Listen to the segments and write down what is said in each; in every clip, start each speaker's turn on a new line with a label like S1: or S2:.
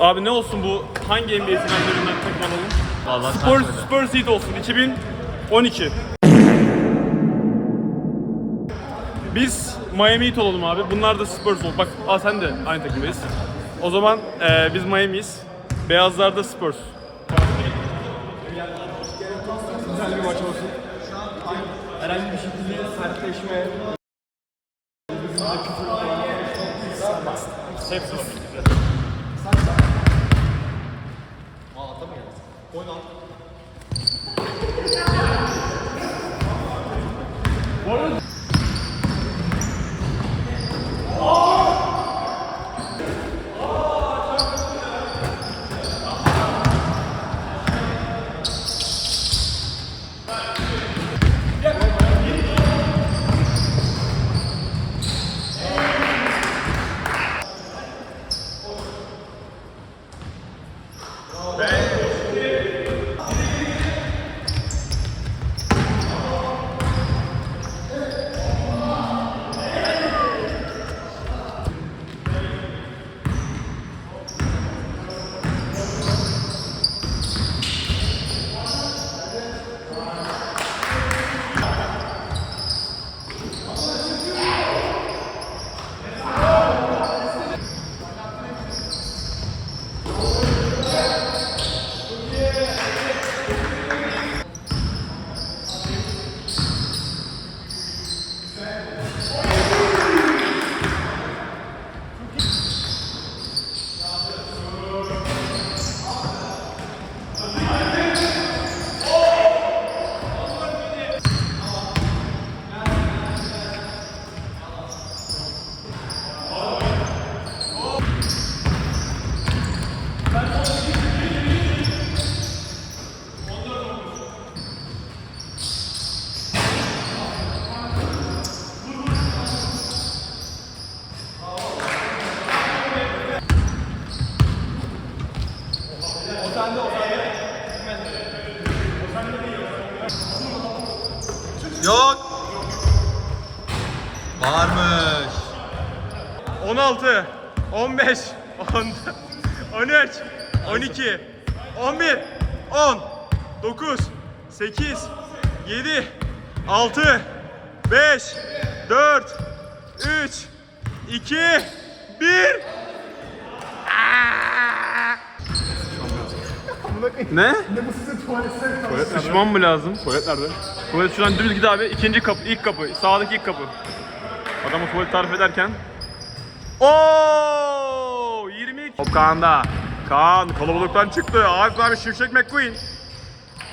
S1: Abi ne olsun bu? Hangi NBA finallerinden takım alalım?
S2: Vallahi sen
S1: Spurs,
S2: söyle.
S1: Spurs Heat olsun. 2012. Biz Miami Heat olalım abi. Bunlar da Spurs ol. Bak aa sen de aynı takımdayız. O zaman eee, biz Miami'yiz. Beyazlar da Spurs.
S3: Güzel bir maç olsun. Herhangi bir şekilde sertleşme,
S1: Hepsi var.
S2: Yok.
S1: 8, 7, 6, 5, 4, 3, 2, 1. Ne? Tuvalet Sıçmam mı lazım? Tuvalet nerede? Tuvalet şuradan dümdüz git abi. İkinci kapı, ilk kapı. Sağdaki ilk kapı. Adamı tuvalet tarif ederken. Oo! 22. Top Kaan'da. Kaan kalabalıktan çıktı. Arif abi Şimşek McQueen.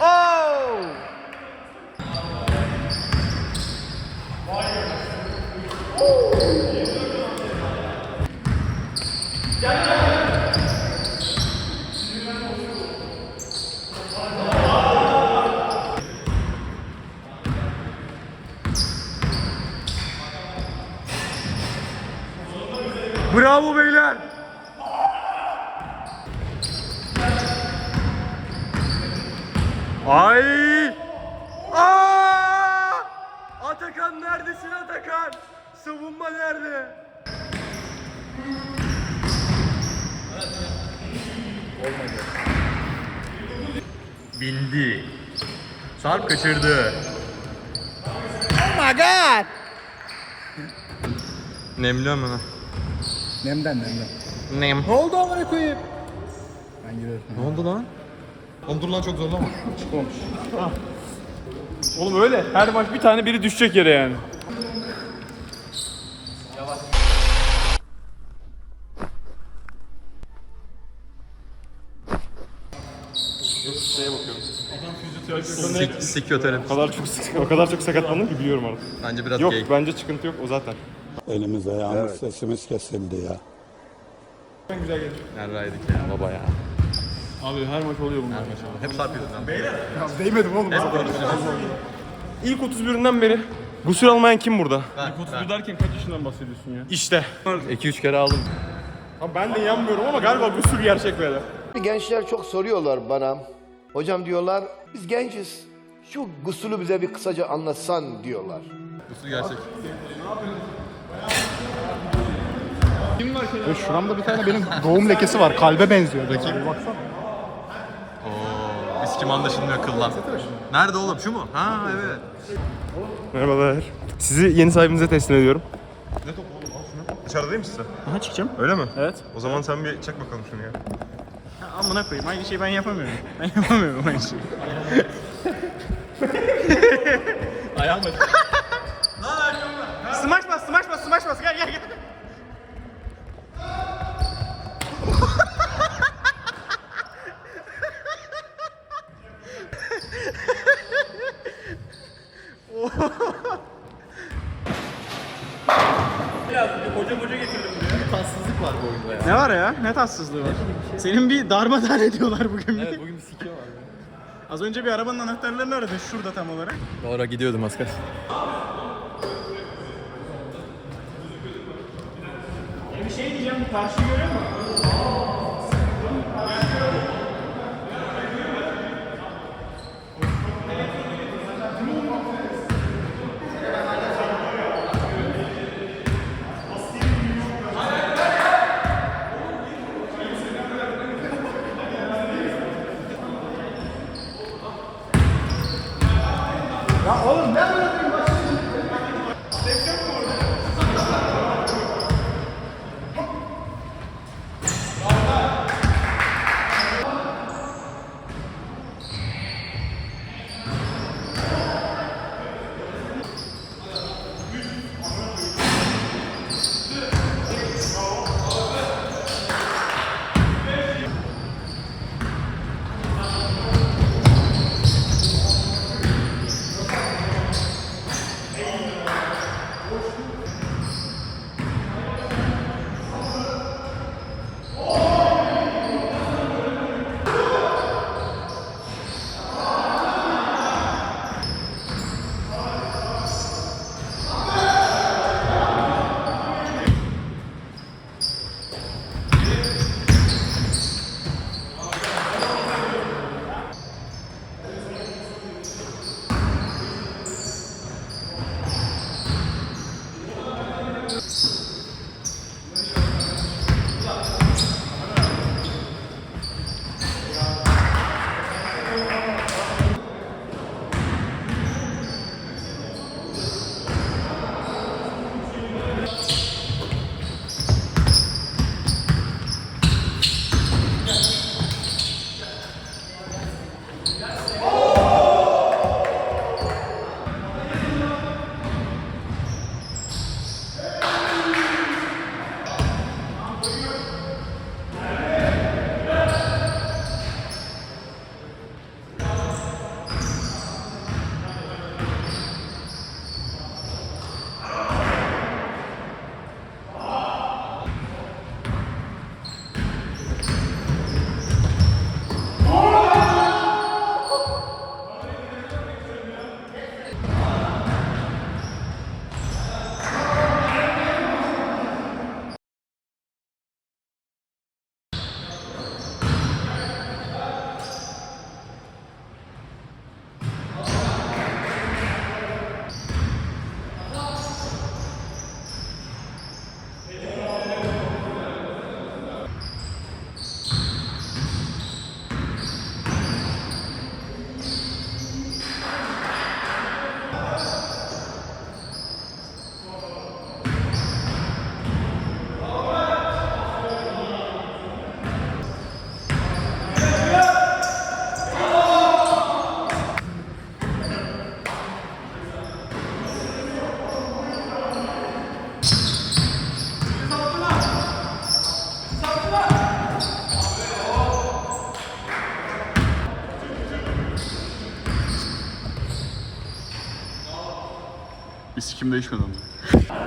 S1: Oo! go! Neredesin Atakan? Savunma nerede?
S2: Bindi. Sarp kaçırdı.
S3: Oh my god!
S2: Nemli ama.
S3: Nemden nemden.
S2: Nem.
S3: Ne oldu amına koyayım? Ben girerim.
S2: Ne oldu lan? Oğlum dur lan çok zorlama.
S1: Oğlum öyle. Her maç bir tane biri düşecek yere yani.
S2: Sik, sikyoterim.
S1: O kadar çok o kadar çok sakatlandım ki biliyorum artık.
S2: Bence biraz
S1: Yok
S2: gay.
S1: bence çıkıntı yok o zaten.
S4: Elimiz ayağımız sesimiz kesildi ya.
S1: Güzel gelir.
S2: Neredeydik ya baba ya.
S1: Abi her maç oluyor bunlar.
S2: Hep Sarp yüzünden. Beyler.
S3: Değmedim oğlum.
S2: Hep.
S1: İlk 31'inden beri gusül almayan kim burada?
S2: Ben,
S1: İlk 31 derken kaç yaşından bahsediyorsun ya? İşte.
S2: 2-3 kere aldım.
S1: Abi ben de inanmıyorum ama galiba gusül gerçek böyle.
S5: Gençler çok soruyorlar bana. Hocam diyorlar biz genciz. Şu gusülü bize bir kısaca anlatsan diyorlar.
S2: Su gerçek.
S3: Ve şuramda bir tane benim doğum lekesi var. Kalbe benziyor rakip. Baksana.
S2: Oo, biz kim anlaşılmıyor kıllan. Nerede oğlum şu mu? Ha evet.
S6: Merhabalar. Sizi yeni sahibinize teslim ediyorum.
S7: Dışarıda değil misin sen?
S3: Aha çıkacağım.
S7: Öyle mi?
S3: Evet.
S7: O zaman sen bir çek bakalım şunu ya.
S3: Amına koyayım. Aynı şeyi ben yapamıyorum. Ben yapamıyorum aynı şeyi. Ayağım acı. Ne var ya? Ne tatsızlığı var? Senin bir darmadağın ediyorlar bugün.
S2: Evet bugün bir sikiyor var.
S3: Az önce bir arabanın anahtarlarını aradın şurada tam olarak.
S2: Doğru gidiyordum az kalsın.
S3: Bir şey diyeceğim, karşı görüyor musun?
S1: Bir sikim değişmedi ama.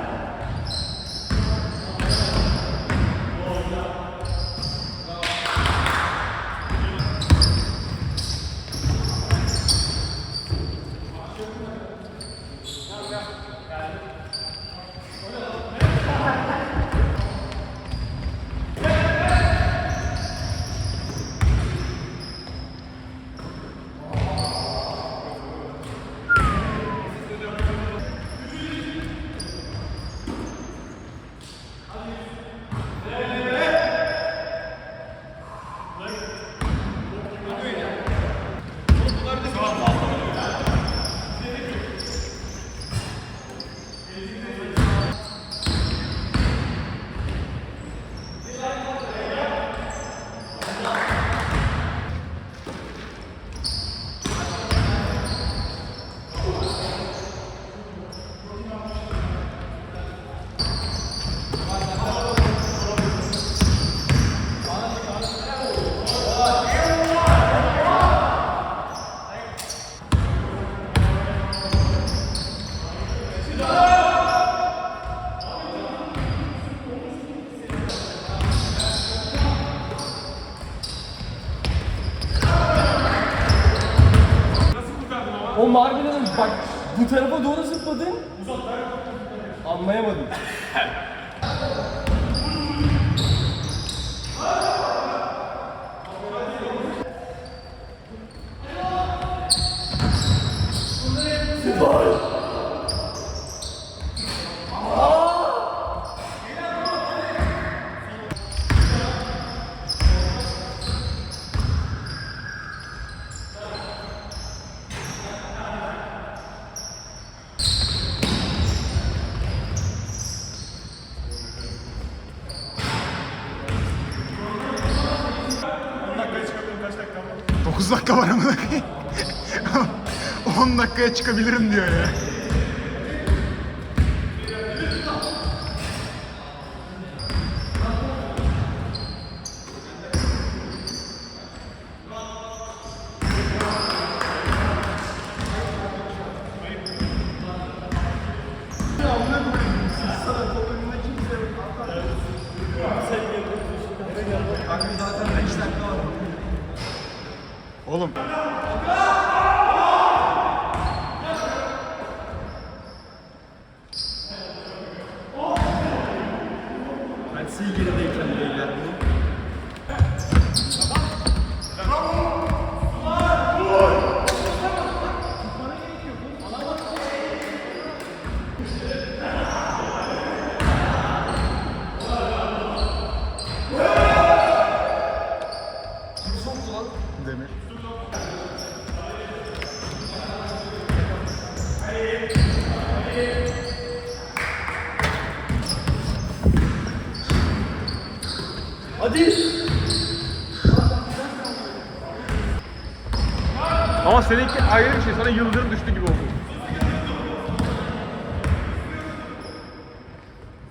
S3: Oğlum harbiden bak bu tarafa doğru zıpladın. Anlayamadım.
S8: Dokuz dakika var koyayım. 10 dakikaya çıkabilirim diyor ya. Oğlum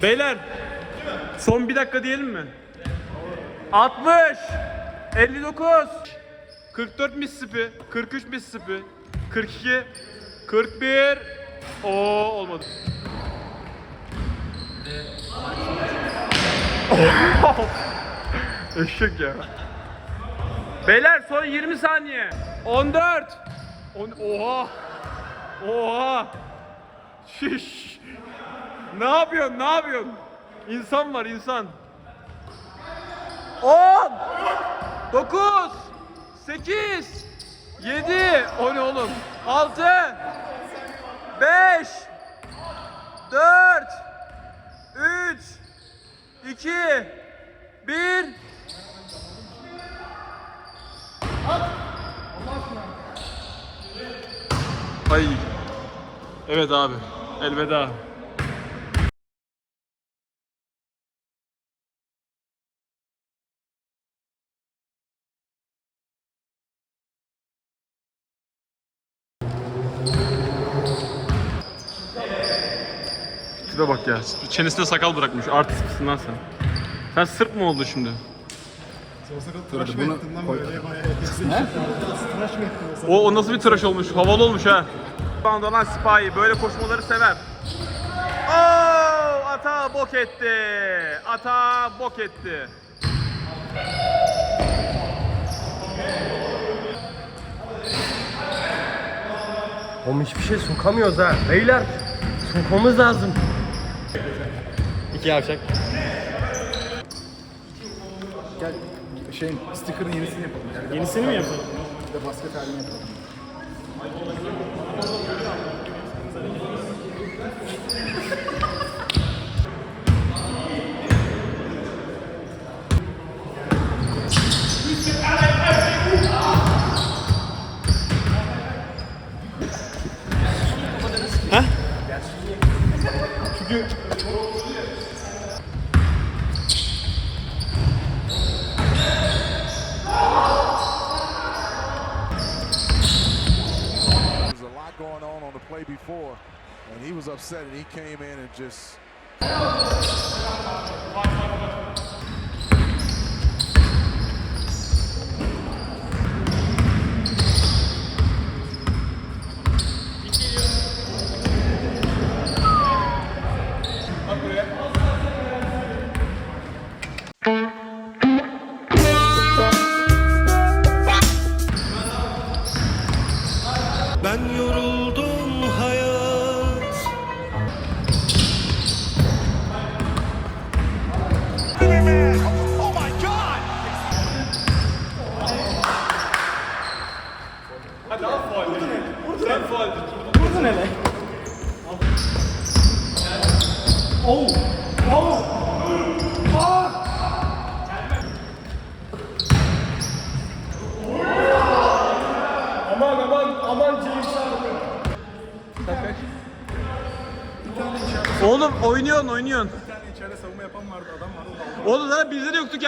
S3: Beyler.
S1: Son bir dakika diyelim mi? 60 59 44 Mississippi 43 Mississippi 42 41 O olmadı. Eşek ya. Beyler son 20 saniye. 14. On, oha. Oha. Şiş. Ne yapıyorsun? Ne yapıyorsun? İnsan var insan. 10 9 8 7 O ne oğlum? 6 5 4 3 2 1 Ay. Evet abi. Elveda. Tipe bak ya. Çenesine sakal bırakmış. Artist lan sen? Sen Sırp mı oldun şimdi?
S8: Tıraş mı ettin lan böyle bayağı? Tıraş mı ettin?
S1: O, o nasıl bir tıraş olmuş? Havalı olmuş ha. Bandolan Sipahi böyle koşmaları sever. Oo, ata bok etti. Ata bok etti.
S3: Oğlum hiçbir şey sokamıyoruz ha. Beyler sokmamız lazım.
S1: İki yavşak.
S8: Gel şeyin sticker'ın yenisini yapalım. Yani.
S1: Yenisini mi yapalım?
S8: Bir de basket halini yapalım.
S9: Came in and just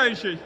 S1: Oğlum